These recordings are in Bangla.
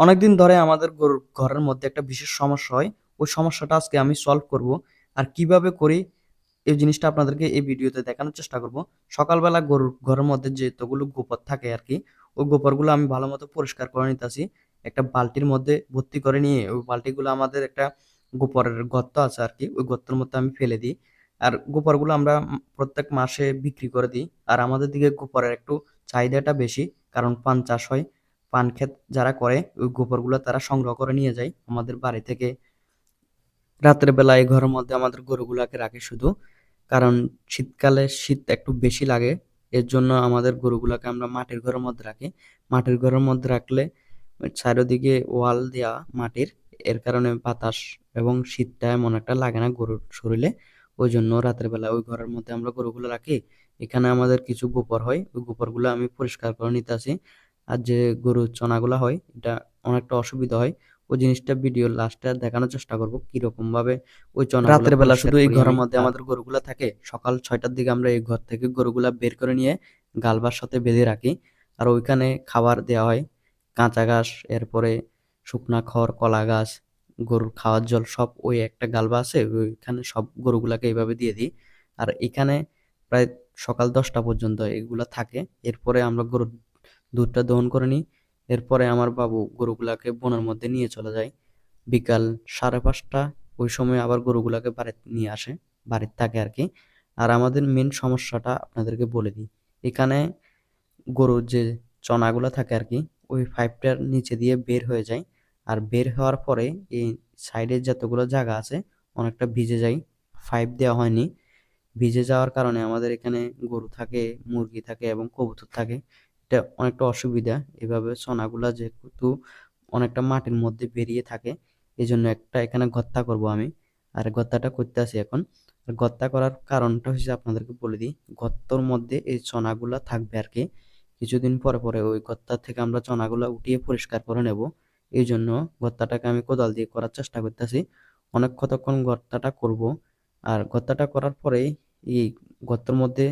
অনেকদিন ধরে আমাদের গরুর ঘরের মধ্যে একটা বিশেষ সমস্যা হয়। ওই সমস্যাটা আজকে আমি সলভ করব আর কীভাবে করি এই জিনিসটা আপনাদেরকে এই ভিডিওতে দেখানোর চেষ্টা করব। সকালবেলা গরুর ঘরের মধ্যে যেতগুলো গোপর থাকে আর কি ওই গোবরগুলো আমি ভালো মতো পরিষ্কার করে নিতেছি। একটা বালতির মধ্যে ভর্তি করে নিয়ে ওই বালতিগুলো আমাদের একটা গোপরের গর্ত আছে আর কি ওই গর্তের মধ্যে আমি ফেলে দিই। আর গোবরগুলো আমরা প্রত্যেক মাসে বিক্রি করে দিই। আর আমাদের দিকে গোপরের একটু চাহিদাটা বেশি, কারণ পান চাষ হয়। পান ক্ষেত যারা করে, ওই গোবরগুলো তারা সংগ্রহ করে নিয়ে যায় আমাদের বাড়ি থেকে। রাতের বেলা এই ঘরের মধ্যে আমাদের গরুগুলাকে রাখে শুধু, কারণ শীতকালে শীত একটু বেশি লাগে, এর জন্য আমাদের গরুগুলাকে আমরা মাটির ঘরের মধ্যে রাখি। মাটির ঘরের মধ্যে রাখলে চারিদিকে ওয়াল দেওয়া মাটির, এর কারণে বাতাস এবং শীতটা এমন একটা লাগে না গরুর শরীরে। ওই জন্য রাতের বেলা ওই ঘরের মধ্যে আমরা গরুগুলো রাখি। এখানে আমাদের কিছু গোবর হয়, ওই গোবরগুলো আমি পরিষ্কার করে নিতে আসি। আর যে গরুর চনাগুলা হয় এটা অনেকটা অসুবিধা হয়। ওই জিনিসটা ভিডিওর লাস্টে দেখানোর চেষ্টা করব কীরকম ভাবে ওই চনা রাতের বেলা শুধু এই ঘরের মধ্যে আমাদের গরুগুলা থাকে সকাল ছয়টার দিকে আমরা এই ঘর থেকে গরুগুলা বের করে নিয়ে গালবার সাথে বেঁধে রাখি। আর ওইখানে খাবার দেওয়া হয় কাঁচা ঘাস এরপরে শুকনা খড় কলা গাছ গরুর খাওয়ার জল সব ওই একটা গালবা আছে ওইখানে সব গরুগুলাকে এইভাবে দিয়ে দিই। আর এখানে প্রায় সকাল দশটা পর্যন্ত এগুলা থাকে এরপরে আমরা গরুর দুধটা দহন করে নিই। এরপরে আমার বাবু গরুগুলাকে বনের মধ্যে নিয়ে চলে যায়। বিকাল সাড়ে পাঁচটা, ওই সময় আবার গরুগুলাকে বাড়িতে নিয়ে আসে, বাড়িতে থাকে আর কি। আর আমাদের মেন সমস্যাটা আপনাদেরকে বলে দিই। এখানে গরুর যে চনাগুলো থাকে আর কি, ওই পাইপটার নিচে দিয়ে বের হয়ে যায়। আর বের হওয়ার পরে এই সাইডের যতগুলো জায়গা আছে, অনেকটা ভিজে যায়। পাইপ দেওয়া হয়নি। ভিজে যাওয়ার কারণে আমাদের এখানে গরু থাকে, মুরগি থাকে এবং কবুতর থাকে। এটা অনেকটা অসুবিধা। এভাবে চনাগুলা যেহেতু অনেকটা মাটির মধ্যে বেরিয়ে থাকে এই জন্য একটা এখানে গর্তা করব আমি। আর গর্তাটা করতে আসি এখন। আর গর্তা করার কারণটা হচ্ছে আপনাদেরকে বলে দিই, গর্তর মধ্যে এই চনাগুলা থাকবে আর কি। কিছুদিন পরে পরে ওই গর্তা থেকে আমরা চনাগুলা উঠিয়ে পরিষ্কার করে নেব। এই জন্য গর্তাটাকে আমি কোদাল দিয়ে করার চেষ্টা করতেছি। অনেক কতক্ষণ গর্তাটা করব। আর গর্তাটা করার পরেই এই গর্তের মধ্যে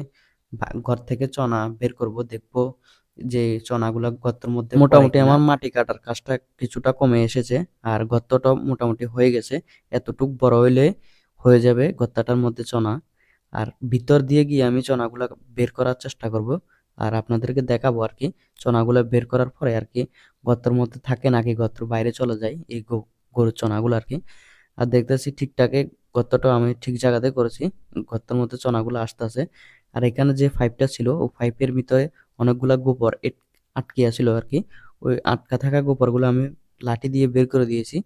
ঘর থেকে চনা বের করব, দেখব যে চনাগুলা গর্তের মধ্যে মোটামুটি আমার মাটি কাটার কাজটা কিছুটা কমে এসেছে আর গর্তটা মোটামুটি হয়ে গেছে। এতটুক বড় হইলে হয়ে যাবে গর্তাটার মধ্যে চনা। আর ভিতর দিয়ে গিয়ে আমি চনাগুলা বের করার চেষ্টা করব আর আপনাদেরকে দেখাবো আর কি। চনাগুলা বের করার পরে আর কি গর্তের মধ্যে থাকে নাকি গর্তের বাইরে চলে যায় এই গরুর চনাগুলো আর কি। আর দেখতেছি ঠিকঠাকে গর্তটা আমি ঠিক জায়গাতে করেছি গর্তের মধ্যে চনাগুলো আসতেছে। আর এখানে যে পাইপটা ছিল ওই পাইপের ভিতরে অনেকগুলা গোপর আটকে আটকিয়া ছিল আর কি। ওই আটকা থাকা গোবরগুলো আমি লাঠি দিয়ে বের করে দিয়েছি।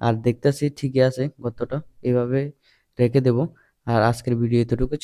আর দেখতেছি ঠিকই আছে গর্তটা, এভাবে রেখে দেব। আর আজকের ভিডিও এতটুকু।